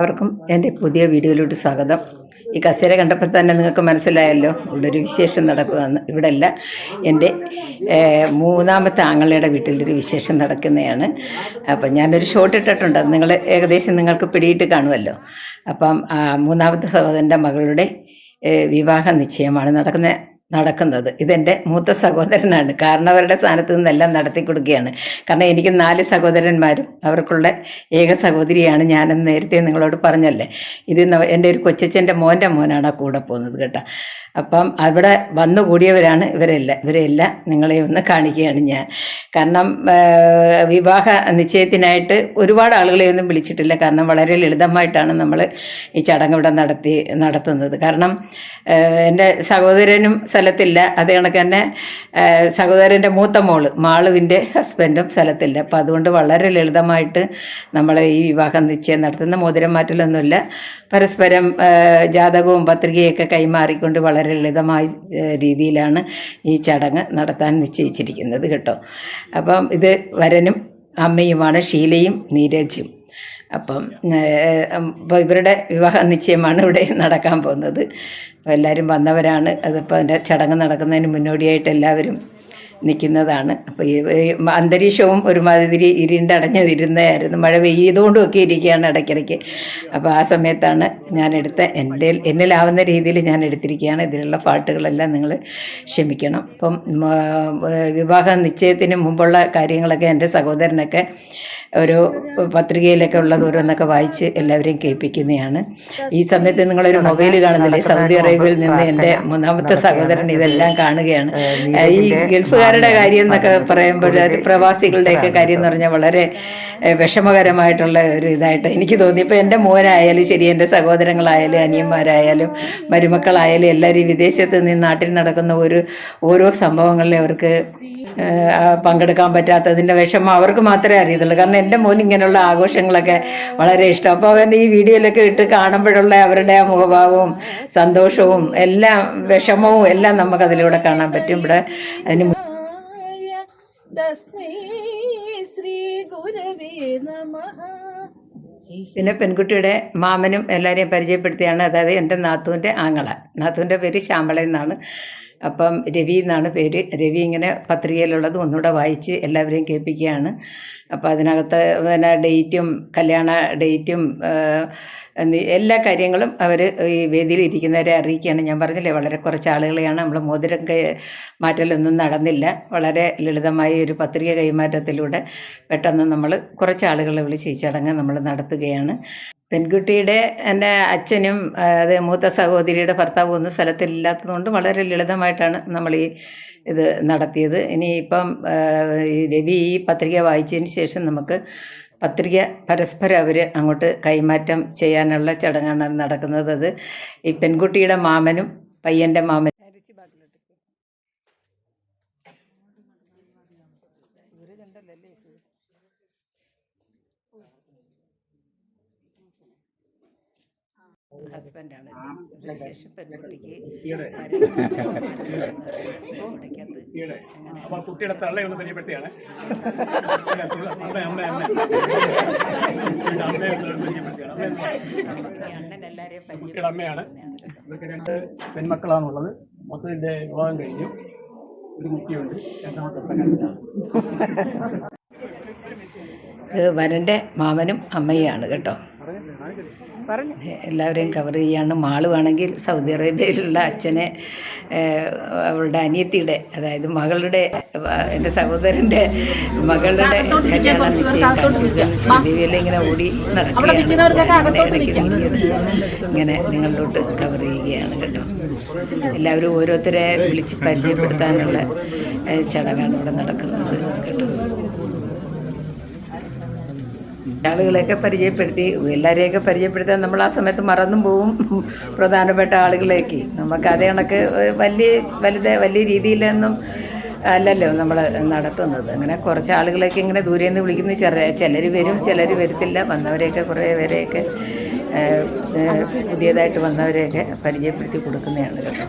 എല്ലാവർക്കും എന്റെ പുതിയ വീഡിയോയിലോട്ട് സ്വാഗതം. ഈ കസേര കണ്ടപ്പോൾ തന്നെ നിങ്ങൾക്ക് മനസ്സിലായല്ലോ ഇവിടെ ഒരു വിശേഷം നടക്കുകയെന്ന് ഇവിടെ അല്ല എന്റെ മൂന്നാമത്തെ ആങ്ങളയുടെ വീട്ടിലൊരു വിശേഷം നടക്കുന്നതാണ്. അപ്പം ഞാനൊരു ഷോട്ട് ഇട്ടിട്ടുണ്ട്. നിങ്ങൾ ഏകദേശം നിങ്ങൾക്ക് പിടിയിട്ട് കാണുമല്ലോ. അപ്പം മൂന്നാമത്തെ സഹോദരന്റെ മകളുടെ വിവാഹ നിശ്ചയമാണ് നടക്കുന്ന നടക്കുന്നത്. ഇതെന്റെ മൂത്ത സഹോദരനാണ്. കാരണം അവരുടെ സ്ഥാനത്ത് നിന്നെല്ലാം നടത്തി കൊടുക്കുകയാണ്. കാരണം എനിക്ക് നാല് സഹോദരന്മാരും അവർക്കുള്ള ഏക സഹോദരിയാണ് ഞാനെന്ന് നേരത്തെ നിങ്ങളോട് പറഞ്ഞല്ലേ. ഇത് എന്റെ ഒരു കൊച്ചച്ഛന്റെ മോന്റെ മോനാണ് ആ കൂടെ പോകുന്നത് കേട്ടോ. അപ്പം അവിടെ വന്നു കൂടിയവരാണ് ഇവരെല്ലാം ഇവരെല്ലാം നിങ്ങളെ ഒന്ന് കാണിക്കുകയാണ് ഞാൻ. കാരണം വിവാഹ നിശ്ചയത്തിനായിട്ട് ഒരുപാട് ആളുകളെയൊന്നും വിളിച്ചിട്ടില്ല. കാരണം വളരെ ലളിതമായിട്ടാണ് നമ്മൾ ഈ ചടങ്ങ് ഇവിടെ നടത്തി നടത്തുന്നത്. കാരണം എന്റെ സഹോദരനും സ്ഥലത്തില്ല. അത് കണക്ക് തന്നെ സഹോദരന്റെ മൂത്ത മോൾ മാളുവിന്റെ ഹസ്ബൻഡും സ്ഥലത്തില്ല. അപ്പം അതുകൊണ്ട് വളരെ ലളിതമായിട്ട് നമ്മൾ ഈ വിവാഹം നിശ്ചയം നടത്തുന്ന മോതിരം മാറ്റലൊന്നുമില്ല. പരസ്പരം ജാതകവും പത്രികയൊക്കെ കൈമാറിക്കൊണ്ട് വളരെ ലളിതമായ രീതിയിലാണ് ഈ ചടങ്ങ് നടത്താൻ നിശ്ചയിച്ചിരിക്കുന്നത് കേട്ടോ. അപ്പം ഇത് വരനും അമ്മയുമാണ് ഷീലയും നീരജും. അപ്പം അപ്പോൾ ഇവരുടെ വിവാഹ നിശ്ചയമാണ് ഇവിടെ നടക്കാൻ പോകുന്നത്. അപ്പോൾ എല്ലാവരും വന്നവരാണ്. അതിപ്പോൾ അതിന്റെ ചടങ്ങ് നടക്കുന്നതിന് മുന്നോടിയായിട്ട് എല്ലാവരും നിൽക്കുന്നതാണ്. അപ്പോൾ ഈ അന്തരീക്ഷവും ഒരുമാതിരി ഇരുണ്ടടഞ്ഞതിരുന്നതായിരുന്നു. മഴ പെയ്തുകൊണ്ടും ഒക്കെ ഇരിക്കുകയാണ് ഇടയ്ക്കിടയ്ക്ക്. അപ്പോൾ ആ സമയത്താണ് ഞാൻ എടുത്ത എന്റെ എന്നിലാവുന്ന രീതിയിൽ ഞാൻ എടുത്തിരിക്കുകയാണ് ഇതിലുള്ള പാട്ടുകളെല്ലാം നിങ്ങൾ ക്ഷമിക്കണം. അപ്പം വിവാഹ നിശ്ചയത്തിന് മുമ്പുള്ള കാര്യങ്ങളൊക്കെ എന്റെ സഹോദരനൊക്കെ ഒരു പത്രികയിലൊക്കെ ഉള്ളത് ഓരോന്നൊക്കെ വായിച്ച് എല്ലാവരെയും കേൾപ്പിക്കുന്നതാണ്. ഈ സമയത്ത് നിങ്ങളൊരു മൊബൈൽ കാണുന്നില്ലേ? സൗദി അറേബ്യയിൽ നിന്ന് എന്റെ മൂന്നാമത്തെ സഹോദരൻ ഇതെല്ലാം കാണുകയാണ്. ഈ ഗൾഫുകാരുടെ കാര്യം എന്നൊക്കെ പറയുമ്പോൾ പ്രവാസികളുടെയൊക്കെ കാര്യം എന്ന് പറഞ്ഞാൽ വളരെ വിഷമകരമായിട്ടുള്ള ഒരു ഇതായിട്ട് എനിക്ക് തോന്നി. ഇപ്പോൾ എന്റെ മോനായാലും ശരി എന്റെ സഹോദരങ്ങളായാലും അനിയന്മാരായാലും മരുമക്കളായാലും എല്ലാവരും വിദേശത്ത് നിന്ന് നാട്ടിൽ നടക്കുന്ന ഒരു ഓരോ സംഭവങ്ങളിലും അവർക്ക് പങ്കെടുക്കാൻ പറ്റാത്തതിന്റെ വിഷമം അവർക്ക് മാത്രമേ അറിയത്തുള്ളൂ. കാരണം എന്റെ മോൻ ഇങ്ങനെയുള്ള ആഘോഷങ്ങളൊക്കെ വളരെ ഇഷ്ടം. അപ്പോൾ അവന്റെ ഈ വീഡിയോയിലൊക്കെ ഇട്ട് കാണുമ്പോഴുള്ള അവരുടെ മുഖഭാവവും സന്തോഷവും എല്ലാം വിഷമവും എല്ലാം നമുക്ക് അതിലൂടെ കാണാൻ പറ്റും. ഇവിടെ അതിന് പിന്നെ പെൺകുട്ടിയുടെ മാമനും എല്ലാവരെയും പരിചയപ്പെടുത്തിയാണ്. അതായത് എന്റെ നാത്തൂന്റെ ആങ്ങള. നാത്തൂന്റെ പേര് ശ്യാമള എന്നാണ്. അപ്പം രവി എന്നാണ് പേര്. രവി ഇങ്ങനെ പത്രികയിലുള്ളത് ഒന്നുകൂടെ വായിച്ച് എല്ലാവരെയും കേൾപ്പിക്കുകയാണ്. അപ്പോൾ അതിനകത്ത് പിന്നെ ഡേറ്റും കല്യാണ ഡേറ്റും എല്ലാ കാര്യങ്ങളും അവർ ഈ വേദിയിൽ ഇരിക്കുന്നവരെ അറിയിക്കുകയാണ്. ഞാൻ പറഞ്ഞില്ലേ വളരെ കുറച്ച് ആളുകളെയാണ് നമ്മൾ മോതിരം മാറ്റലൊന്നും നടന്നില്ല. വളരെ ലളിതമായ ഒരു പത്രിക കൈമാറ്റത്തിലൂടെ പെട്ടെന്ന് നമ്മൾ കുറച്ച് ആളുകളെ വിളിച്ച് ചടങ്ങ് നമ്മൾ നടത്തുകയാണ്. പെൺകുട്ടിയുടെ എന്റെ അച്ഛനും അത് മൂത്ത സഹോദരിയുടെ ഭർത്താവും ഒന്നും സ്ഥലത്തില്ലാത്തതുകൊണ്ട് വളരെ ലളിതമായിട്ടാണ് നമ്മൾ ഈ ഇത് നടത്തിയത്. ഇനിയിപ്പം രവി ഈ പത്രിക വായിച്ചതിന് ശേഷം നമുക്ക് പത്രിക പരസ്പരം അവർ അങ്ങോട്ട് കൈമാറ്റം ചെയ്യാനുള്ള ചടങ്ങാണ് നടക്കുന്നത്. അത് ഈ പെൺകുട്ടിയുടെ മാമനും പയ്യന്റെ മാമനും ഹസ്ബൻഡാണ് അതിനുശേഷം പെൺകുട്ടിക്ക് കുട്ടിയുടെ തള്ളയൊന്ന് എന്ന് അണ്ണൻ കുട്ടിയുടെ അമ്മയാണ്. ഇവർക്ക് രണ്ട് പെൺമക്കളാണുള്ളത്. മൊത്തത്തിന്റെ വിവാഹം കഴിഞ്ഞു. ഒരു കുട്ടിയുണ്ട്. രണ്ടാമത്തെ വരന്റെ മാമനും അമ്മയാണ് കേട്ടോ. എല്ലാവരെയും കവർ ചെയ്യാണ് മാളുവാണെങ്കിൽ സൗദി അറേബ്യയിലുള്ള അച്ഛനെ അവളുടെ അനിയത്തിയുടെ അതായത് മകളുടെ എന്റെ സഹോദരന്റെ മകളുടെ കല്യാണം ചെയ്യാൻ ഇങ്ങനെ ഓടി നടക്കുകയാണ്. ഇങ്ങനെ നിങ്ങളിലോട്ട് കവർ ചെയ്യുകയാണ് കേട്ടോ. എല്ലാവരും ഓരോരുത്തരെ വിളിച്ച് പരിചയപ്പെടുത്താനുള്ള ചടങ്ങാണ് ഇവിടെ നടക്കുന്നത് കേട്ടോ. ആളുകളെയൊക്കെ പരിചയപ്പെടുത്തി എല്ലാവരെയൊക്കെ പരിചയപ്പെടുത്താൻ നമ്മൾ ആ സമയത്ത് മറന്നും പോവും പ്രധാനപ്പെട്ട ആളുകളേക്ക് നമുക്ക് അതേ കണക്ക് വലിയ വലുത് വലിയ രീതിയിലൊന്നും അല്ലല്ലോ നമ്മൾ നടത്തുന്നത്. അങ്ങനെ കുറച്ച് ആളുകളെയൊക്കെ ഇങ്ങനെ ദൂരെ നിന്ന് വിളിക്കുന്ന ചെറിയ ചിലർ വരും ചിലർ വരത്തില്ല. വന്നവരെയൊക്കെ കുറേ പേരെയൊക്കെ പുതിയതായിട്ട് വന്നവരെയൊക്കെ പരിചയപ്പെടുത്തി കൊടുക്കുന്നതാണ് കേട്ടോ.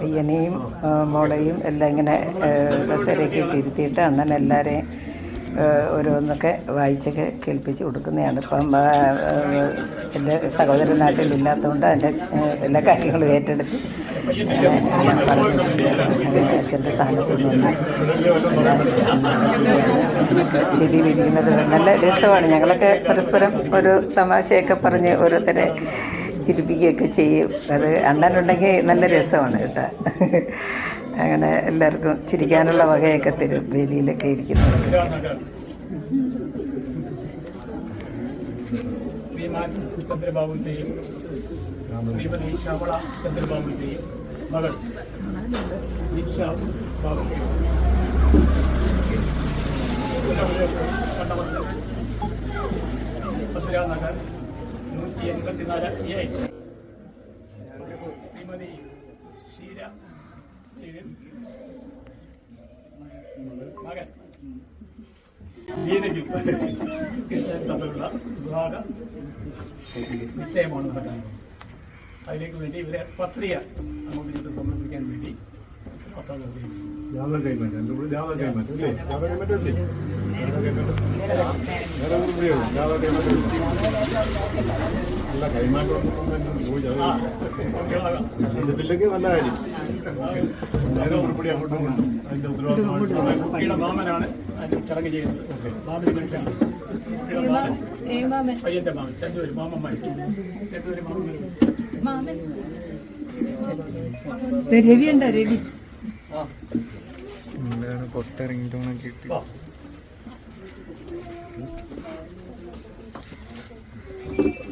പയ്യനെയും മോളെയും എല്ലാം ഇങ്ങനെ കസേരയൊക്കെ ഇട്ടിരുത്തിയിട്ട് അങ്ങനെ എല്ലാവരെയും ഓരോന്നൊക്കെ വായിച്ചൊക്കെ കേൾപ്പിച്ച് കൊടുക്കുന്നതാണ്. ഇപ്പം എന്റെ സഹോദരൻ നാട്ടിലില്ലാത്തതുകൊണ്ട് അതിന്റെ എല്ലാ കാര്യങ്ങളും ഏറ്റെടുത്ത് അച്ഛന്റെ സ്ഥാനത്ത് നിന്ന് രീതിയിലിരിക്കുന്നത് നല്ല രസമാണ്. ഞങ്ങളൊക്കെ പരസ്പരം ഒരു തമാശയൊക്കെ പറഞ്ഞ് ഓരോരുത്തരെ ചിരിപ്പിക്കുകയൊക്കെ ചെയ്യും. അത് അണ്ണനുണ്ടെങ്കിൽ നല്ല രസമാണ് കേട്ടോ. അങ്ങനെ എല്ലാവർക്കും ചിരിക്കാനുള്ള വകയൊക്കെ തരും വേദിയിലൊക്കെ ഇരിക്കുന്നത് ശ്രീമാൻ ചന്ദ്രബാബുവിന്റെയും ശ്രീമതി ശ്യാമള ചന്ദ്രബാബുവിന്റെയും മകൾ ദീക്ഷ ബാബു. എ ശ്രീമതി ഷീര മകൻ നീരജും കൃഷ്ണൻ തമ്മിലുള്ള വിവാഹ നിശ്ചയമാണ് നടക്കുന്നത് അതിലേക്ക് വേണ്ടി ഇവരെ പത്രിക നമുക്ക് സമർപ്പിക്കാൻ വേണ്ടി പത്രം നൽകിയിട്ടുണ്ട്. ജാതക കൈമാറ്റം ജാതക. അല്ല കൈമാറ്റം ഒന്നും തന്നെ ചോദിച്ചു ആ, അത് കുട്ടികളാകാം. ചെയ്തില്ലെങ്കിൽ നല്ല കാര്യം. കൂടി അങ്ങോട്ടും ഇങ്ങോട്ടും. അതിന്റെ ഉത്തരവാദിത്തമാണ് കുട്ടിയുടെ മാമനാണ് ചടങ്ങ് ചെയ്യുന്നത് മാമന് മനുഷ്യനാണ്. പയ്യന്റെ മാമൻ. രണ്ടുപേരും മാമന്മാർ രണ്ടുപേരും മാമന്മാർ രവി ഉണ്ടോ? രവി. പുറത്തിറങ്ങിയിട്ട് കിട്ടി വാ. വളരെ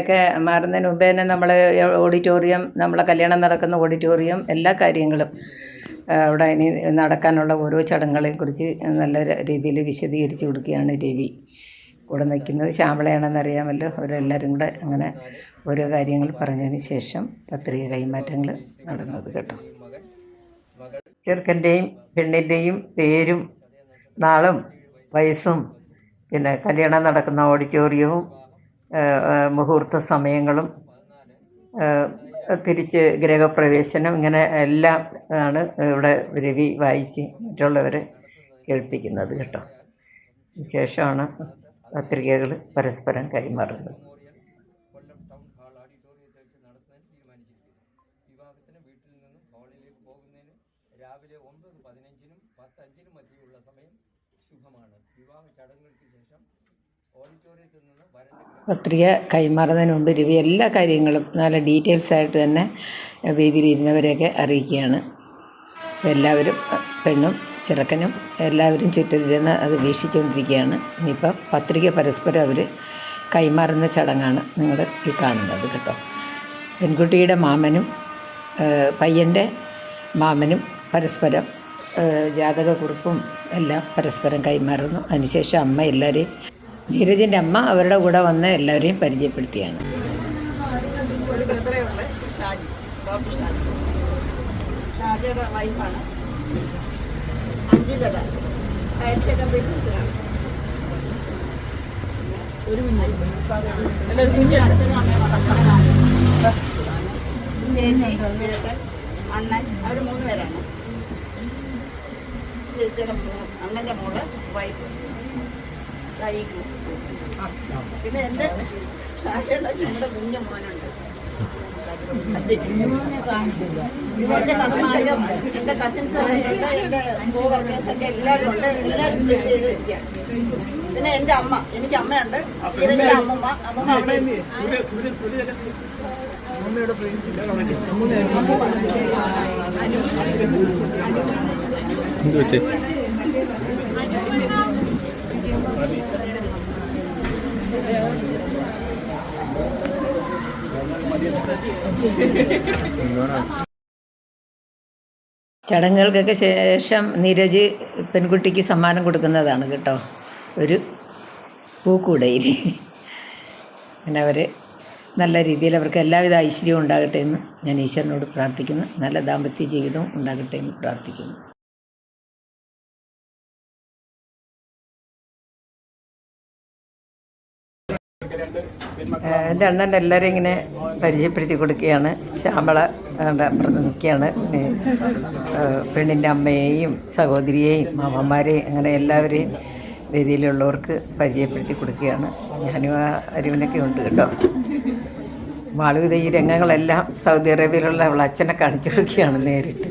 ഒക്കെ മാറുന്നതിന് മുമ്പേ തന്നെ നമ്മൾ ഓഡിറ്റോറിയം നമ്മളെ കല്യാണം നടക്കുന്ന ഓഡിറ്റോറിയം എല്ലാ കാര്യങ്ങളും അവിടെ ഇനി നടക്കാനുള്ള ഓരോ ചടങ്ങുകളെയും കുറിച്ച് നല്ല രീതിയിൽ വിശദീകരിച്ച് കൊടുക്കുകയാണ് രവി. കൂടെ നിൽക്കുന്നത് ശ്യാമളയാണെന്ന് അറിയാമല്ലോ. അവരെല്ലാവരും കൂടെ അങ്ങനെ ഓരോ കാര്യങ്ങൾ പറഞ്ഞതിന് ശേഷം പത്രിക കൈമാറ്റങ്ങൾ നടന്നത് കേട്ടോ. ചെറുക്കന്റെയും പെണ്ണിന്റെയും പേരും നാളും വയസ്സും പിന്നെ കല്യാണം നടക്കുന്ന ഓഡിറ്റോറിയവും മുഹൂർത്ത സമയങ്ങളും തിരിച്ച് ഗ്രഹപ്രവേശനം ഇങ്ങനെ എല്ലാം ആണ് ഇവിടെ രവി വായിച്ച് മറ്റുള്ളവരെ കേൾപ്പിക്കുന്നത് കേട്ടോ. ശേഷമാണ് പത്രികകൾ പരസ്പരം കൈമാറുന്നത്. രാവിലെ സമയം വിവാഹ ചടങ്ങുകൾക്ക് ശേഷം ഓഡിറ്റോറിയത്തിൽ പത്രിക കൈമാറുന്നതിന് മുമ്പ് രവി എല്ലാ കാര്യങ്ങളും നല്ല ഡീറ്റെയിൽസ് ആയിട്ട് തന്നെ വേദിയിലിരുന്നവരെയൊക്കെ അറിയിക്കുകയാണ്. എല്ലാവരും പെണ്ണും ചെറുക്കനും എല്ലാവരും ചുറ്റിരുന്ന് അത് വീക്ഷിച്ചുകൊണ്ടിരിക്കുകയാണ്. ഇനിയിപ്പോൾ പത്രിക പരസ്പരം അവർ കൈമാറുന്ന ചടങ്ങാണ് നിങ്ങൾ ഈ കാണുന്നത് കേട്ടോ. പെൺകുട്ടിയുടെ മാമനും പയ്യന്റെ മാമനും പരസ്പരം ജാതക ജാതകക്കുറിപ്പും എല്ലാം പരസ്പരം കൈമാറുന്നു. അതിനുശേഷം അമ്മ എല്ലാവരെയും ധീരജിന്റെ അമ്മ അവരുടെ കൂടെ വന്ന് എല്ലാവരെയും പരിചയപ്പെടുത്തിയാണ്. ഡോക്ടർ ഷാജി ഷാജിയുടെ വൈഫാണ് അഞ്ജുലത ഹയർ സെക്കൻഡറി ടീച്ചറാണ് ഒരു മിനിറ്റ്. അച്ഛനും അമ്മയും അണ്ണൻ അവർ മൂന്ന് പേരാണ്. ചേച്ചിയുടെ മോൾ വൈഫ് പിന്നെ എന്റെ ഷാജിയുടെ നമ്മുടെ കുഞ്ഞു മോനുണ്ട്. എന്റെ കസിൻസും എന്റെ എന്റെ പിന്നെ എന്റെ അമ്മ എനിക്ക് അമ്മയുണ്ട് ഇവരുടെ അമ്മമ്മ എന്ത് വെച്ചേ ചടങ്ങുകൾക്കൊക്കെ ശേഷം നീരജ് പെൺകുട്ടിക്ക് സമ്മാനം കൊടുക്കുന്നതാണ് കേട്ടോ. ഒരു പൂക്കൂടയിൽ പിന്നെ അവർ നല്ല രീതിയിൽ അവർക്ക് എല്ലാവിധ ഐശ്വര്യവും ഉണ്ടാകട്ടെ എന്ന് ഞാൻ ഈശ്വരനോട് പ്രാർത്ഥിക്കുന്നു. നല്ല ദാമ്പത്യ ജീവിതവും ഉണ്ടാകട്ടെ എന്ന് പ്രാർത്ഥിക്കുന്നു. എന്റെ അണ്ണൻ എല്ലാവരും ഇങ്ങനെ പരിചയപ്പെടുത്തി കൊടുക്കുകയാണ്. ശ്യാമള അപ്പുറത്ത് നിൽക്കുകയാണ്. പെണ്ണിന്റെ അമ്മയെയും സഹോദരിയെയും മാമന്മാരെയും അങ്ങനെ എല്ലാവരെയും വേദിയിലുള്ളവർക്ക് പരിചയപ്പെടുത്തി കൊടുക്കുകയാണ്. ഞാനും ആ അരുവിനൊക്കെ ഉണ്ട് കേട്ടോ. വാളുവിത ഈ രംഗങ്ങളെല്ലാം സൗദി അറേബ്യയിലുള്ള അവളെ അച്ഛനെ കാണിച്ചു കൊടുക്കുകയാണ് നേരിട്ട്.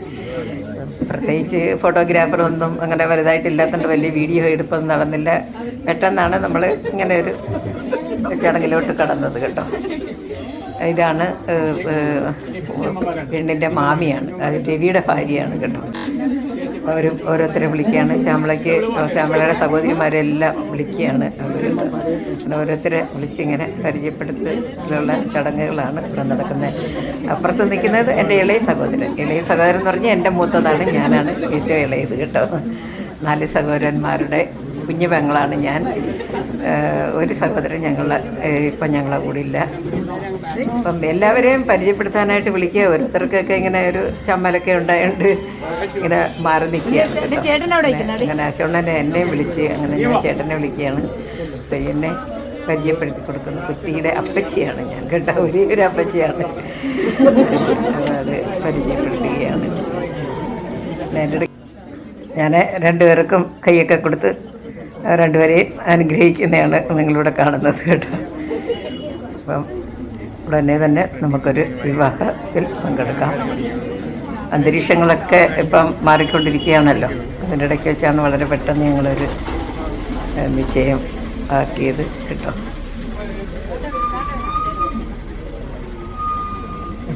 പ്രത്യേകിച്ച് ഫോട്ടോഗ്രാഫറൊന്നും അങ്ങനെ വലുതായിട്ടില്ലാത്തതുകൊണ്ട് വലിയ വീഡിയോ എടുപ്പൊന്നും നടന്നില്ല. പെട്ടെന്നാണ് നമ്മൾ ഇങ്ങനെ ഒരു ചടങ്ങിലോട്ട് കടന്നത് കേട്ടോ. ഇതാണ് പെണ്ണിന്റെ മാമിയാണ് അത് രവിയുടെ ഭാര്യയാണ് കേട്ടോ. അവരും ഓരോരുത്തരെ വിളിക്കുകയാണ്. ശ്യാമളയ്ക്ക് ശ്യാമളയുടെ സഹോദരിമാരെല്ലാം വിളിക്കുകയാണ് അവർ ഓരോരുത്തരെ വിളിച്ചിങ്ങനെ പരിചയപ്പെടുത്തലുള്ള ചടങ്ങുകളാണ് ഇവിടെ നടക്കുന്നത്. അപ്പുറത്ത് നിൽക്കുന്നത് എന്റെ ഇളയ സഹോദരൻ. ഇളയ സഹോദരൻ എന്ന് പറഞ്ഞാൽ എന്റെ മൂത്തതാണ് ഞാനാണ് ഏറ്റവും ഇളയത് കേട്ടോ. നാല് സഹോദരന്മാരുടെ കുഞ്ഞു പെങ്ങളാണ് ഞാൻ. ഒരു സഹോദരൻ ഞങ്ങൾ ഇപ്പം ഞങ്ങളെ കൂടെ ഇല്ല. അപ്പം എല്ലാവരെയും പരിചയപ്പെടുത്താനായിട്ട് വിളിക്കുക. ഓരോരുത്തർക്കൊക്കെ ഇങ്ങനെ ഒരു ചമ്മലൊക്കെ ഉണ്ടായതുകൊണ്ട് ഇങ്ങനെ മാറി നിൽക്കുകയാണ് കേട്ടോ. അങ്ങനെ അശോണനെ എന്നെയും വിളിച്ച് അങ്ങനെ ഞാൻ ചേട്ടനെ വിളിക്കുകയാണ്. പയ്യനെ പരിചയപ്പെടുത്തി കൊടുക്കുന്നു കുട്ടിയുടെ അപ്പച്ചിയാണ് ഞാൻ കേട്ടോ. ഒരേ ഒരു അപ്പച്ചിയാണ് അത് പരിചയപ്പെടുത്തുകയാണ്. ഞാൻ രണ്ടുപേർക്കും കൈയൊക്കെ കൊടുത്ത് രണ്ടുപേരെയും അനുഗ്രഹിക്കുന്നതാണ് നിങ്ങളിവിടെ കാണുന്നത് കേട്ടോ. അപ്പം ഉടനെ തന്നെ നമുക്കൊരു വിവാഹത്തിൽ പങ്കെടുക്കാം. അന്തരീക്ഷങ്ങളൊക്കെ ഇപ്പം മാറിക്കൊണ്ടിരിക്കുകയാണല്ലോ. അതിന്റെ ഇടയ്ക്ക് വെച്ചാണ് വളരെ പെട്ടെന്ന് ഞങ്ങളൊരു നിശ്ചയം ആക്കിയത് കേട്ടോ.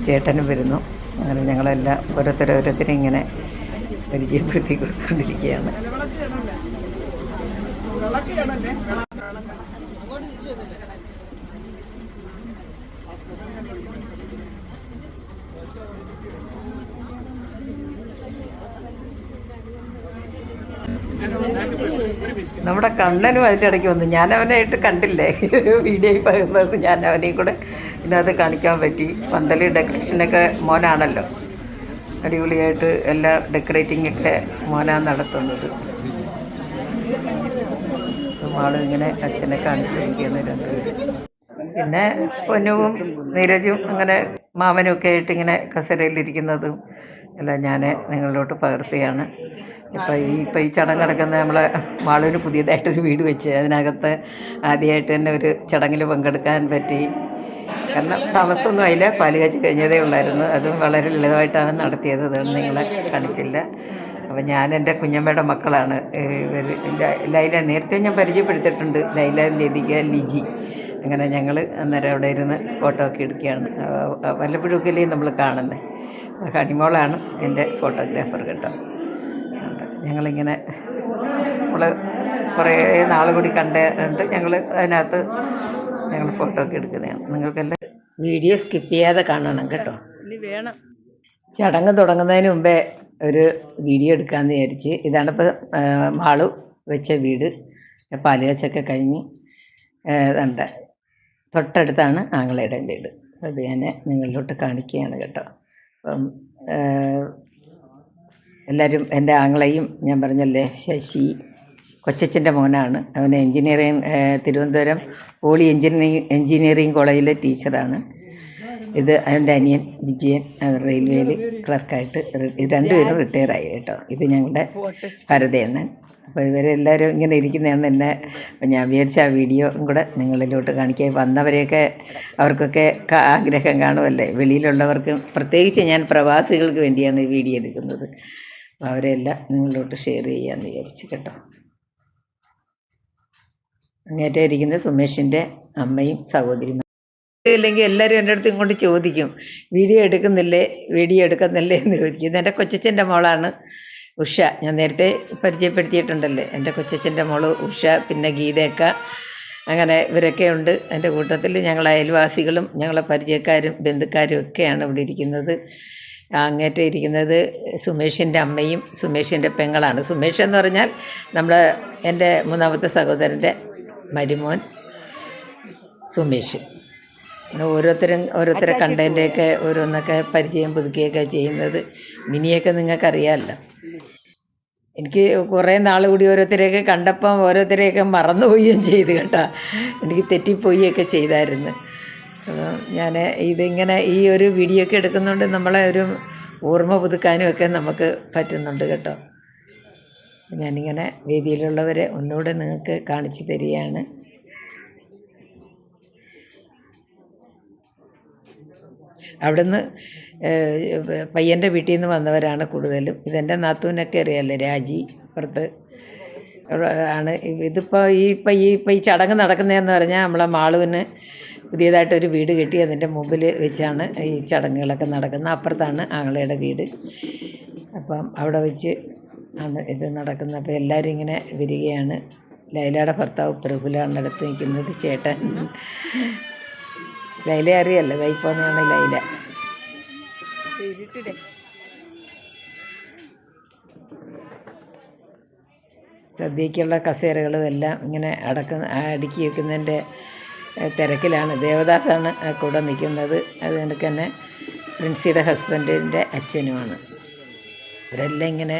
ചേട്ടനും വരുന്നു. അങ്ങനെ ഞങ്ങളെല്ലാം ഓരോരുത്തരോരോരുത്തരും ഓരോരുത്തരെ ഇങ്ങനെ പരിചയപ്പെടുത്തി കൊടുത്തുകൊണ്ടിരിക്കുകയാണ് നമ്മുടെ കണ്ണനും അതിന്റെ ഇടയ്ക്ക് വന്നു. ഞാൻ അവനായിട്ട് കണ്ടില്ലേ? വീഡിയോയിൽ പറയുന്നത് ഞാൻ അവനെയും കൂടെ ഇതിനകത്ത് കാണിക്കാൻ പറ്റി. പന്തൽ ഡെക്കറേഷനൊക്കെ മോനാണല്ലോ. അടിപൊളിയായിട്ട് എല്ലാ ഡെക്കറേറ്റിംഗ് ഒക്കെ മോനാണ് നടത്തുന്നത്. ആളും ഇങ്ങനെ അച്ഛനെ കാണിച്ചിരിക്കുന്ന രണ്ടുപേരും പിന്നെ പൊന്നുവും നീരജും അങ്ങനെ മാമനും ഒക്കെ ആയിട്ട് ഇങ്ങനെ കസരയിലിരിക്കുന്നതും എല്ലാം ഞാൻ നിങ്ങളിലോട്ട് പകർത്തിയാണ്. ഇപ്പം ഈ ഇപ്പം ഈ ചടങ്ങ് നടക്കുന്ന നമ്മളെ മാളൂര് പുതിയതായിട്ടൊരു വീട് വെച്ച് അതിനകത്ത് ആദ്യമായിട്ട് തന്നെ ഒരു ചടങ്ങിൽ പങ്കെടുക്കാൻ പറ്റി. കാരണം താമസമൊന്നും ആയില്ല പാൽ കഴിഞ്ഞതേ ഉള്ളായിരുന്നു. അതും വളരെ ലളിതമായിട്ടാണ് നടത്തിയത്. അതാണ് നിങ്ങളെ കാണിച്ചില്ല. അപ്പം ഞാൻ എന്റെ കുഞ്ഞമ്മയുടെ മക്കളാണ്. ഇവർ ലൈല നേരത്തെ ഞാൻ പരിചയപ്പെടുത്തിയിട്ടുണ്ട്. ലൈല ലതിക ലിജി. അങ്ങനെ ഞങ്ങൾ അന്നേരം അവിടെ ഇരുന്ന് ഫോട്ടോ ഒക്കെ എടുക്കുകയാണ്. വല്ലപ്പോഴൊക്കെ നമ്മൾ കാണുന്നത് ഹണിമോളാണ് എന്റെ ഫോട്ടോഗ്രാഫർ കേട്ടോ. ഞങ്ങളിങ്ങനെ നമ്മൾ കുറേ നാൾ കൂടി കണ്ടിട്ട് ഞങ്ങൾ അതിനകത്ത് ഞങ്ങൾ ഫോട്ടോ ഒക്കെ എടുക്കുന്നതാണ്. നിങ്ങൾക്കെല്ലാം വീഡിയോ സ്കിപ്പ് ചെയ്യാതെ കാണണം കേട്ടോ. വേണം. ചടങ്ങ് തുടങ്ങുന്നതിന് മുമ്പേ ഒരു വീഡിയോ എടുക്കാമെന്ന് വിചാരിച്ച്. ഇതാണ് ഇപ്പോൾ മാളു വെച്ച വീട്. പാൽ കാച്ചൊക്കെ കഴിഞ്ഞ് ഇതുണ്ട്. തൊട്ടടുത്താണ് ആങ്ങളയുടെ വീട്. അത് ഞാൻ നിങ്ങളിലോട്ട് കാണിക്കുകയാണ് കേട്ടോ. അപ്പം എല്ലാവരും എന്റെ ആങ്ങളെയും ഞാൻ പറഞ്ഞല്ലേ ശശി കൊച്ചച്ഛന്റെ മോനാണ്. അവൻ engineering Thiruvananthapuram poly engineering engineering കോളേജിലെ ടീച്ചറാണ്. ഇത് അതിന്റെ അനിയൻ വിജയൻ അവർ റെയിൽവേയിൽ ക്ലർക്കായിട്ട് രണ്ടുപേരും റിട്ടയർ ആയി കേട്ടോ. ഇത് ഞങ്ങളുടെ ഭരതയണ്ണൻ അപ്പോൾ ഇവരെല്ലാവരും ഇങ്ങനെ ഇരിക്കുന്നതാണ് എന്നെ. ഞാൻ വിചാരിച്ച ആ വീഡിയോ കൂടെ നിങ്ങളിലോട്ട് കാണിക്കുക വന്നവരെയൊക്കെ അവർക്കൊക്കെ ആഗ്രഹം കാണുമല്ലേ? വെളിയിലുള്ളവർക്ക് പ്രത്യേകിച്ച് ഞാൻ പ്രവാസികൾക്ക് വേണ്ടിയാണ് ഈ വീഡിയോ എടുക്കുന്നത്. അപ്പോൾ അവരെല്ലാം നിങ്ങളിലോട്ട് ഷെയർ ചെയ്യാമെന്ന് വിചാരിച്ചു കേട്ടോ. അങ്ങേറ്റം ഇരിക്കുന്ന സുമേഷിന്റെ അമ്മയും സഹോദരിമാരും ഇല്ലെങ്കിൽ എല്ലാവരും എന്റെ അടുത്ത് ഇങ്ങോട്ട് ചോദിക്കും വീഡിയോ എടുക്കുന്നില്ലേ? വീഡിയോ എടുക്കുന്നില്ലേ? എന്ന് ചോദിക്കും. എന്റെ കൊച്ചച്ഛന്റെ മോളാണ് ഉഷ. ഞാൻ നേരത്തെ പരിചയപ്പെടുത്തിയിട്ടുണ്ടല്ലേ? എന്റെ കൊച്ചച്ഛന്റെ മോൾ ഉഷ പിന്നെ ഗീതയൊക്ക. അങ്ങനെ ഇവരൊക്കെ ഉണ്ട്. എന്റെ കൂട്ടത്തിൽ ഞങ്ങളെ അയൽവാസികളും ഞങ്ങളെ പരിചയക്കാരും ബന്ധുക്കാരും ഒക്കെയാണ് ഇവിടെ ഇരിക്കുന്നത്. അങ്ങേറ്റം ഇരിക്കുന്നത് സുമേഷിന്റെ അമ്മയും സുമേഷിന്റെ പെങ്ങളാണ്. സുമേഷ് എന്ന് പറഞ്ഞാൽ നമ്മൾ എന്റെ മൂന്നാമത്തെ സഹോദരന്റെ മരുമോൻ സുമേഷ്. പിന്നെ ഓരോരുത്തരും ഓരോരുത്തരെ കണ്ടതിന്റെയൊക്കെ ഓരോന്നൊക്കെ പരിചയം പുതുക്കിയൊക്കെ ചെയ്യുന്നത്. മിനിയൊക്കെ നിങ്ങൾക്കറിയാമല്ലോ. എനിക്ക് കുറേ നാൾ കൂടി ഓരോരുത്തരെയൊക്കെ കണ്ടപ്പം ഓരോരുത്തരെയൊക്കെ മറന്നുപോവുകയും ചെയ്തു കേട്ടോ. എനിക്ക് തെറ്റിപ്പോവുകയൊക്കെ ചെയ്തായിരുന്നു. ഞാൻ ഇതിങ്ങനെ ഈ ഒരു വീഡിയോ ഒക്കെ എടുക്കുന്നതുകൊണ്ട് നമ്മളെ ഒരു ഓർമ്മ പുതുക്കാനും ഒക്കെ നമുക്ക് പറ്റുന്നുണ്ട് കേട്ടോ. ഞാനിങ്ങനെ വേദിയിലുള്ളവരെ ഒന്നുകൂടെ നിങ്ങൾക്ക് കാണിച്ചു തരികയാണ്. അവിടുന്ന് പയ്യന്റെ വീട്ടിൽ നിന്ന് വന്നവരാണ് കൂടുതലും. ഇതെന്റെ നാത്തൂനൊക്കെ അറിയാമല്ലോ രാജി പുറത്ത് ആണ്. ഇതിപ്പോൾ ഈ ഇപ്പം ഈ ഇപ്പം ഈ ചടങ്ങ് നടക്കുന്നതെന്ന് പറഞ്ഞാൽ നമ്മളെ മാളുവിന് പുതിയതായിട്ടൊരു വീട് കെട്ടി അതിന്റെ മുമ്പിൽ വെച്ചാണ് ഈ ചടങ്ങുകളൊക്കെ നടക്കുന്നത്. അപ്പുറത്താണ് ആങ്ങളയുടെ വീട്. അപ്പം അവിടെ വെച്ച് ആണ് ഇത് നടക്കുന്നത്. അപ്പോൾ എല്ലാവരും ഇങ്ങനെ വരികയാണ്. ലൈലയുടെ ഭർത്താവ് പ്രഭുലാണ് അടുത്ത് നിൽക്കുന്നത് ചേട്ടൻ. ലൈല അറിയല്ലോ കൈപ്പോന്നെയാണ് ലൈല. സദ്യക്കുള്ള കസേരകളും എല്ലാം ഇങ്ങനെ അടക്കുന്ന അടുക്കി വെക്കുന്നതിന്റെ തിരക്കിലാണ്. ദേവദാസാണ് കൂടെ നിൽക്കുന്നത്. അതുകൊണ്ട് തന്നെ പ്രിൻസിയുടെ ഹസ്ബൻഡിന്റെ അച്ഛനുമാണ്. അവരെല്ലാം ഇങ്ങനെ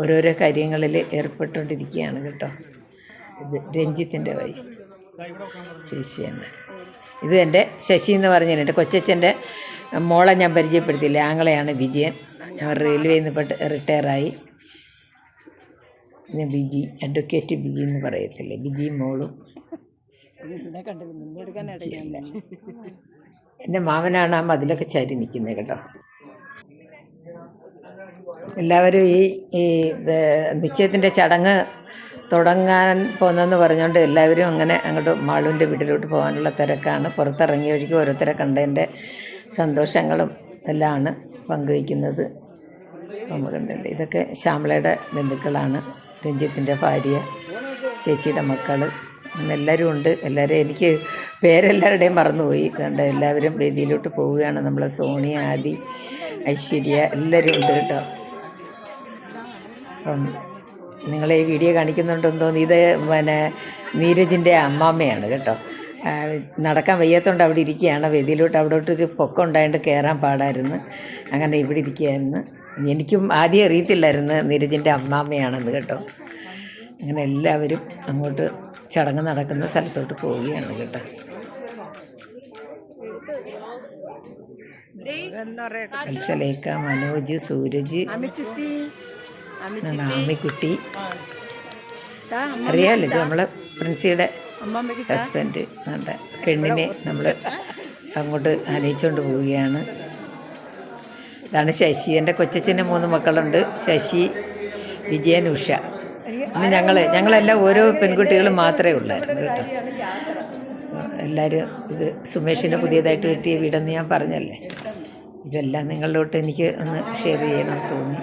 ഓരോരോ കാര്യങ്ങളിൽ ഏർപ്പെട്ടുകൊണ്ടിരിക്കുകയാണ് കേട്ടോ. ഇത് രഞ്ജിത്തിന്റെ വൈഫ്. ശശിയാണ് ഇത് എന്റെ ശശി എന്ന് പറഞ്ഞാൽ എന്റെ കൊച്ചച്ഛന്റെ മോളെ ഞാൻ പരിചയപ്പെടുത്തിയില്ല. ആങ്ങളെയാണ് വിജയൻ. ഞാൻ റെയിൽവേയിൽ നിന്ന് പെട്ട് റിട്ടയറായി. പിന്നെ ബിജി അഡ്വക്കേറ്റ് ബിജി എന്ന് പറയത്തില്ലേ? ബിജി മോളും. എന്റെ മാമനാണ് ആ മതിലൊക്കെ ചാരി നിൽക്കുന്നത് കേട്ടോ. എല്ലാവരും ഈ ഈ നിശ്ചയത്തിന്റെ ചടങ്ങ് തുടങ്ങാൻ പോകുന്നതെന്ന് പറഞ്ഞുകൊണ്ട് എല്ലാവരും അങ്ങനെ അങ്ങോട്ട് മാളുവിന്റെ വീട്ടിലോട്ട് പോകാനുള്ള തിരക്കാണ്. പുറത്തിറങ്ങിയ വഴിക്ക് ഓരോരുത്തരെ കണ്ടതിന്റെ സന്തോഷങ്ങളും എല്ലാമാണ് പങ്കുവയ്ക്കുന്നത്. നമുക്കുണ്ടല്ലേ ഇതൊക്കെ ശ്യാമളയുടെ ബന്ധുക്കളാണ്. രഞ്ജിത്തിന്റെ ഭാര്യ ചേച്ചിയുടെ മക്കൾ അങ്ങനെ എല്ലാവരും ഉണ്ട്. എല്ലാവരും എനിക്ക് പേരെല്ലാവരുടെയും മറന്നുപോയി. കണ്ട് എല്ലാവരും വേദിയിലോട്ട് പോവുകയാണ് നമ്മൾ സോണി ആദി ഐശ്വര്യ എല്ലാവരും ഉണ്ട് കേട്ടോ. നിങ്ങളെ ഈ വീഡിയോ കാണിക്കുന്നുണ്ടെന്ന് തോന്നി ഇത് പിന്നെ നീരജിന്റെ അമ്മാമ്മയാണ് കേട്ടോ. നടക്കാൻ വയ്യാത്തതുകൊണ്ട് അവിടെ ഇരിക്കുകയാണ്. വേദിയിലോട്ട് അവിടെ ഒരു പൊക്കം ഉണ്ടായിട്ട് കയറാൻ പാടായിരുന്നു. അങ്ങനെ ഇവിടെ ഇരിക്കുകയായിരുന്നു. എനിക്കും ആദ്യം അറിയത്തില്ലായിരുന്നു നീരജിന്റെ അമ്മാമ്മയാണെന്ന് കേട്ടോ. അങ്ങനെ എല്ലാവരും അങ്ങോട്ട് ചടങ്ങ് നടക്കുന്ന സ്ഥലത്തോട്ട് പോവുകയാണ് കേട്ടോ. മനോജ് സൂരജ്. ആമിക്കുട്ടി അറിയാലോ ഇത് നമ്മളെ പ്രിൻസിയുടെ ഹസ്ബൻഡ് നമ്മുടെ പെണ്ണിനെ നമ്മൾ അങ്ങോട്ട് ആനയിച്ചുകൊണ്ട് പോവുകയാണ്. ഇതാണ് ശശി. എന്റെ കൊച്ചച്ഛന്റെ മൂന്ന് മക്കളുണ്ട്. ശശി വിജയൻ ഉഷ. ഇന്ന് ഞങ്ങൾ ഞങ്ങളെല്ലാം ഓരോ പെൺകുട്ടികളും മാത്രമേ ഉള്ളായിരുന്നു കേട്ടോ. എല്ലാവരും ഇത് സുമേഷിന്റെ പുതിയതായിട്ട് കിട്ടിയ വീടെന്ന് ഞാൻ പറഞ്ഞല്ലേ? ഇതെല്ലാം. നിങ്ങളിലോട്ട് എനിക്ക് ഒന്ന് ഷെയർ ചെയ്യണം തോന്നി.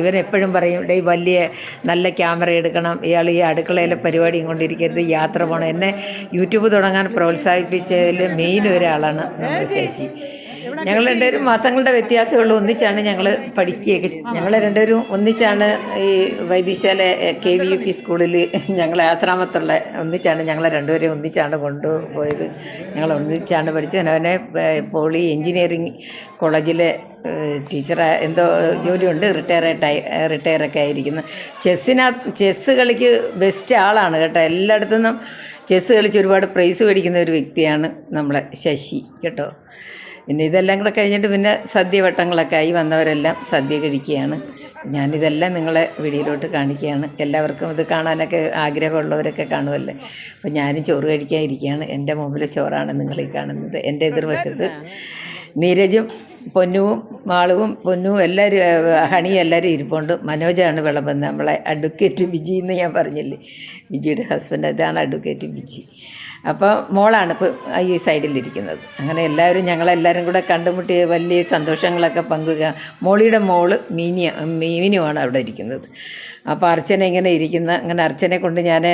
ഇവൻ എപ്പോഴും പറയും ഡേ വലിയ നല്ല ക്യാമറ എടുക്കണം. ഇയാൾ ഈ അടുക്കളയിലെ പരിപാടിയും കൊണ്ടിരിക്കരുത്. യാത്ര പോകണം എന്നെ യൂട്യൂബ് തുടങ്ങാൻ പ്രോത്സാഹിപ്പിച്ചതിൽ മെയിൻ ഒരാളാണ് നമ്മുടെ ശശി ഞങ്ങൾ രണ്ടുപേരും മാസങ്ങളുടെ വ്യത്യാസമുള്ള ഒന്നിച്ചാണ് ഞങ്ങൾ പഠിക്കുകയൊക്കെ ഞങ്ങൾ രണ്ടുപേരും ഒന്നിച്ചാണ് ഈ വൈദ്യശാല കെ വി യു പി സ്കൂളിൽ ഞങ്ങളെ ആശ്രാമത്തുള്ള ഒന്നിച്ചാണ് ഞങ്ങളെ രണ്ടുപേരെയും ഒന്നിച്ചാണ് കൊണ്ടുപോയത്. ഞങ്ങൾ ഒന്നിച്ചാണ് പഠിച്ചത്. അവനെ പോളി എഞ്ചിനീയറിംഗ് കോളേജിലെ ടീച്ചറെ എന്തോ ജോലിയുണ്ട് റിട്ടയറായിട്ടായി റിട്ടയറൊക്കെ ആയിരിക്കുന്നു. ചെസ്സിനാ ചെസ്സ് കളിക്ക് ബെസ്റ്റ് ആളാണ് കേട്ടോ. എല്ലായിടത്തുനിന്നും ചെസ്സ് കളിച്ച് ഒരുപാട് പ്രൈസ് മേടിക്കുന്ന ഒരു വ്യക്തിയാണ് നമ്മളെ ശശി കേട്ടോ. പിന്നെ ഇതെല്ലാം കൂടെ കഴിഞ്ഞിട്ട് പിന്നെ സദ്യ വട്ടങ്ങളൊക്കെ ആയി വന്നവരെല്ലാം സദ്യ കഴിക്കുകയാണ്. ഞാനിതെല്ലാം നിങ്ങളെ വീഡിയോയിലോട്ട് കാണിക്കുകയാണ്. എല്ലാവർക്കും ഇത് കാണാനൊക്കെ ആഗ്രഹമുള്ളവരൊക്കെ കാണുമല്ലേ? അപ്പോൾ ഞാനും ചോറ് കഴിക്കാൻ ഇരിക്കുകയാണ്. എന്റെ മുമ്പിൽ ചോറാണ് നിങ്ങളീ കാണുന്നത്. എന്റെ എതിർവശത്ത് നീരജും പൊന്നുവും മാളുവും പൊന്നുവും എല്ലാവരും ഹണിയും എല്ലാവരും ഇരിപ്പുണ്ട്. മനോജാണ് വിളമ്പുന്നത്. നമ്മളെ അഡ്വക്കേറ്റ് ബിജി എന്ന് ഞാൻ പറഞ്ഞില്ലേ? ബിജിയുടെ ഹസ്ബൻഡ് അതാണ് അഡ്വക്കേറ്റ് ബിജി. അപ്പോൾ മോളാണ് ഈ സൈഡിലിരിക്കുന്നത്. അങ്ങനെ എല്ലാവരും ഞങ്ങളെല്ലാവരും കൂടെ കണ്ടുമുട്ടി വലിയ സന്തോഷങ്ങളൊക്കെ പങ്കുക മോളിയുടെ മോൾ മീനിയ മീനുമാണ് അവിടെ ഇരിക്കുന്നത്. അപ്പോൾ അർച്ചന ഇങ്ങനെ ഇരിക്കുന്ന അങ്ങനെ അർച്ചനെ കൊണ്ട് ഞാൻ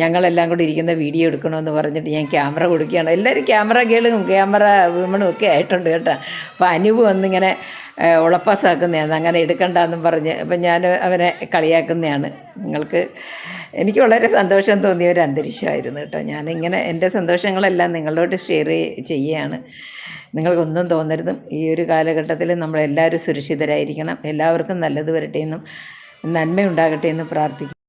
ഞങ്ങളെല്ലാം കൂടി ഇരിക്കുന്ന വീഡിയോ എടുക്കണമെന്ന് പറഞ്ഞിട്ട് ഞാൻ ക്യാമറ കൊടുക്കുകയാണ്. എല്ലാവരും ക്യാമറ ഗേളും ക്യാമറ വിമണും ഒക്കെ ആയിട്ടുണ്ട് കേട്ടോ. അപ്പോൾ അനുവ് വന്നിങ്ങനെ ഉളപ്പാസാക്കുന്നതാണ്. അങ്ങനെ എടുക്കണ്ടെന്നും പറഞ്ഞ് അപ്പം ഞാൻ അവനെ കളിയാക്കുന്നതാണ്. നിങ്ങൾക്ക് എനിക്ക് വളരെ സന്തോഷം തോന്നിയ ഒരു അന്തരീക്ഷമായിരുന്നു കേട്ടോ ഞാനിങ്ങനെ എന്റെ സന്തോഷങ്ങളെല്ലാം നിങ്ങളോട് ഷെയർ ചെയ്യുകയാണ് നിങ്ങൾക്കൊന്നും തോന്നരുതും. ഈ ഒരു കാലഘട്ടത്തിൽ നമ്മളെല്ലാവരും സുരക്ഷിതരായിരിക്കണം. എല്ലാവർക്കും നല്ലത് വരട്ടെ എന്നും നന്മയുണ്ടാകട്ടെ എന്നും പ്രാർത്ഥിക്കുന്നു.